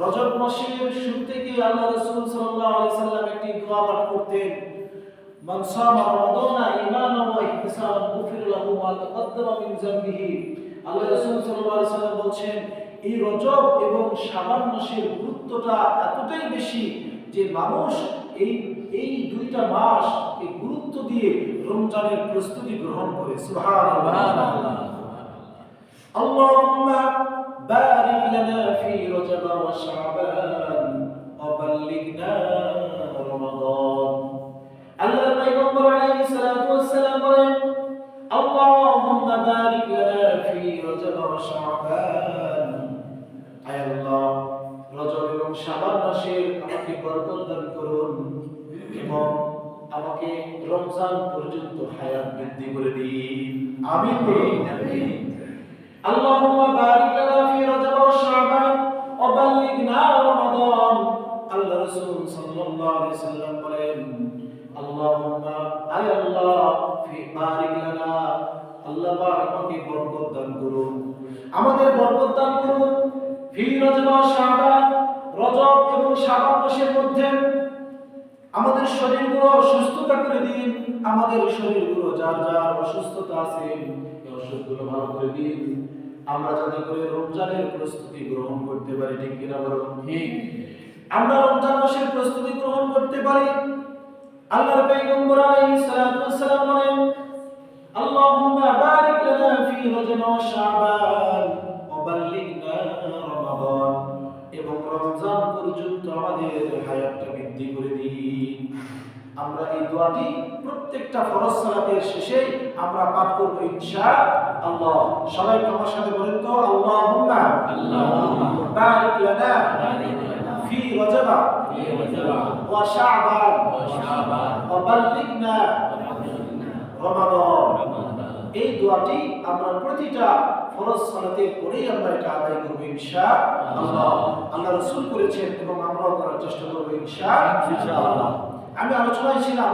রজব মাসের শুরু থেকে আল্লাহ রাসূল সাল্লাল্লাহু আলাইহি সাল্লাম একটি দোয়া পাঠ করতেন, মান সামা রমাদানা ঈমানান ওয়া ইহতিসাবান গুফির লাহু মা তাকাদ্দামা মিন যামবিহি আল্লাহ রাসূল সাল্লাল্লাহু আলাইহি সাল্লাম বলছেন, এই রজব এবং শাবান মাসের গুরুত্বটা এতটাই বেশি যে মানুষ এই এই দুইটা মাস এই গুরুত্ব দিয়ে রমজানের প্রস্তুতি গ্রহণ করে। সুবহানাল্লাহ। اللهم بارك لنا في رجب وشعبان وبلغنا رمضان আল্লাহর পয়গম্বর আলাইহিস সালাতু ওয়াস সালাম বলেন اللهم بارك لنا في رجب وشعبان আয় আল্লাহ রজব এবং শাবান মাসের আমাকে বরকত দান করুন এবং আমাকে রমজান পর্যন্ত হায়াত বৃদ্ধি করে দিন আমিন বলুন اللهم بارك لنا في رجب وشعبان وبلغنا رمضان আল্লাহ রাসূল সাল্লাল্লাহু আলাইহি সাল্লাম বলেন আল্লাহুম্মা আয় আল্লাহ ফি বারিক লানা আল্লাহ পাক আমাকে বরকত দান করুন আমাদের বরকত দান করুন ফি রজব ও শাবান রজব এবং শাবান মাসের মধ্যে আমাদের শরীরগুলো সুস্থতা করে দিন আমাদের শরীরগুলো যার যার অসুস্থতা আছে এই অসুখগুলো ভালো করে দিন আমরা যাতে করে রমজানের প্রস্তুতি গ্রহণ করতে পারি, ঠিক কিনা ঠিক। আমরা রমজান মাসের প্রস্তুতি গ্রহণ করতে পারি। আল্লাহর পয়গম্বর আলাইহিস বলেন, আল্লাহুম্মা বারিক লানা ফি রজব ওয়া শাবান, ওয়া বাল্লিগনা রমাদান। এবং রমজান পর্যন্ত আমাদের হায়াতটা বৃদ্ধি করে দিন। আমরা এই দোয়াটি প্রত্যেকটা ফরজ সালাতের শেষে আমরা পাঠ করব ইনশাআল্লাহ সবাই আমার সাথে বলেন তো আল্লাহুম্মা আল্লাহুম্মা বারিক লানা ফি রজব ফি রজব ওয়া শাবান ওয়া শাবান ওয়া বাল্লিগনা রমাদান। এই দোয়াটি আমরা প্রতিটা ফরজ সালাতে পড়েই আমরা এটা আদায় করব ইনশাআল্লাহ আল্লাহ। আল্লাহ। রাসূল করেছেন এবং আমরাও করার চেষ্টা করব ইনশাআল্লাহ। আমি আলোচনায় ছিলাম।